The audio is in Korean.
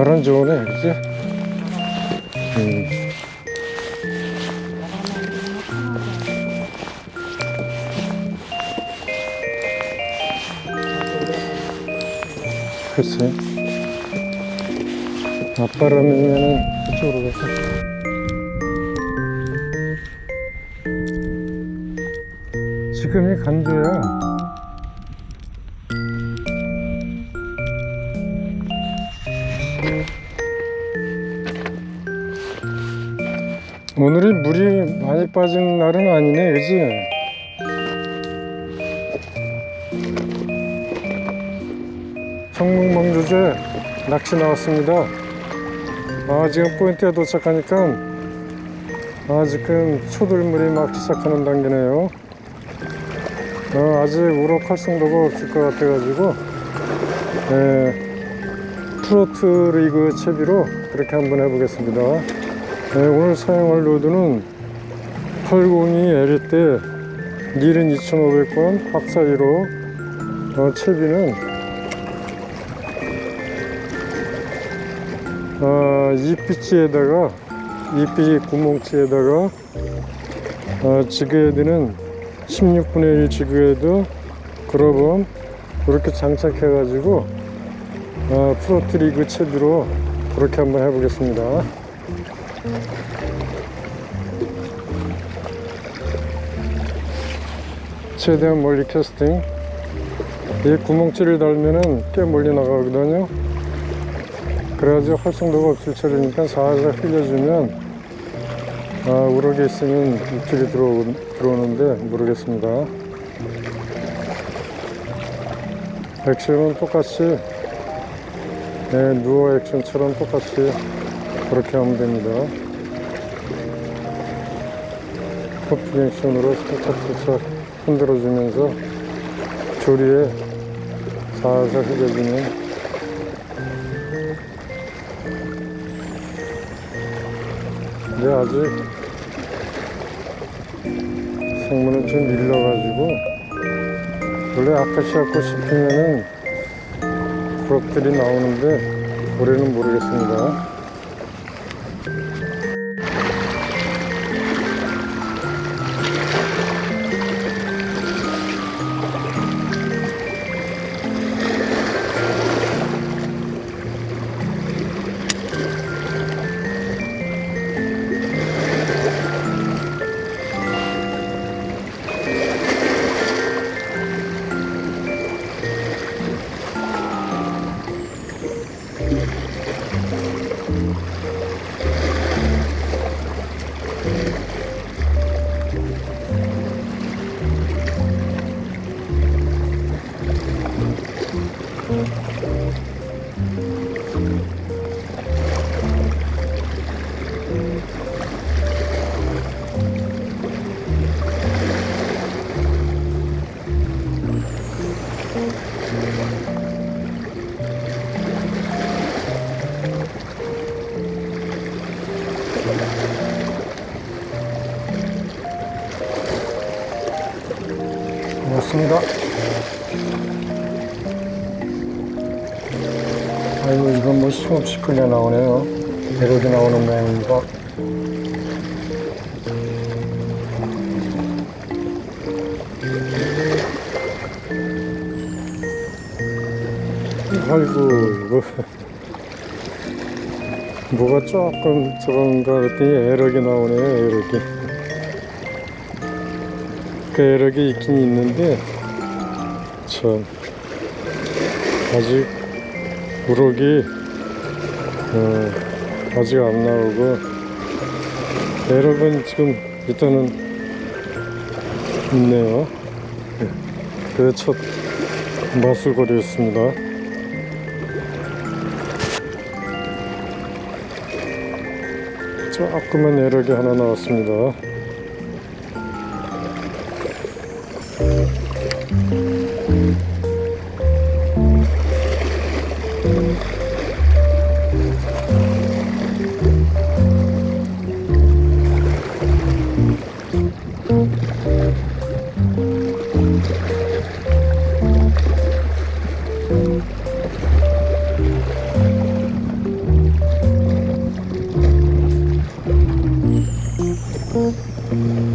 나란 좋으네, 그치? 음. 글쎄. 앞바람이면은 그쪽으로 가서. 지금이 간도야. 오늘이 물이 많이 빠진 날은 아니네, 그지? 청문망주제 낚시 나왔습니다. 아, 지금 포인트에 도착하니까 아, 지금 초들물이 막 시작하는 단계네요. 어, 아직 우럭 활성도가 없을 것 같아 가지고 예, 프로트 리그 채비로 그렇게 한번 해보겠습니다. 예, 오늘 사용할 로드는 802 LE 닐은 2,500원, 확사 1호, 어, 채비는 어, 이피치에다가 이피 구멍치에다가 어, 지그헤드는 16분의 1 지그헤드 그러범 그렇게 장착해 가지고 어, 프로트리그 채비로 그렇게 한번 해보겠습니다. 최대한 멀리 캐스팅. 이 구멍치를 달면은 꽤 멀리 나가거든요. 그래가지고 활성도가 없을 처리니까 살살 흘려주면 아, 우럭에 있으면 입질이 들어오, 들어오는데 모르겠습니다. 액션은 똑같이 네, 누워 액션처럼 똑같이 그렇게 하면 됩니다. 커플 액션으로 살짝살짝 흔들어주면서 조리에 살살 흘려주면 근데 아직 생물은 좀 밀려가지고 원래 아카시아꽃 씹히면은 부럭들이 나오는데 올해는 모르겠습니다. 고맙습니다. 아이고 이건 뭐 힘없이 끌려 나오네요. 이렇게 나오는 모양입니다. 아이고 이거 뭐가 조금 저런가 그랬더니 에럭이 나오네요 에럭이 그 에럭이 있긴 있는데 참 아직 우럭이 어, 아직 안 나오고 에럭은 지금 일단은 있네요 네. 그게 첫 마술거리였습니다 조그만 에럭이 하나 나왔습니다 Música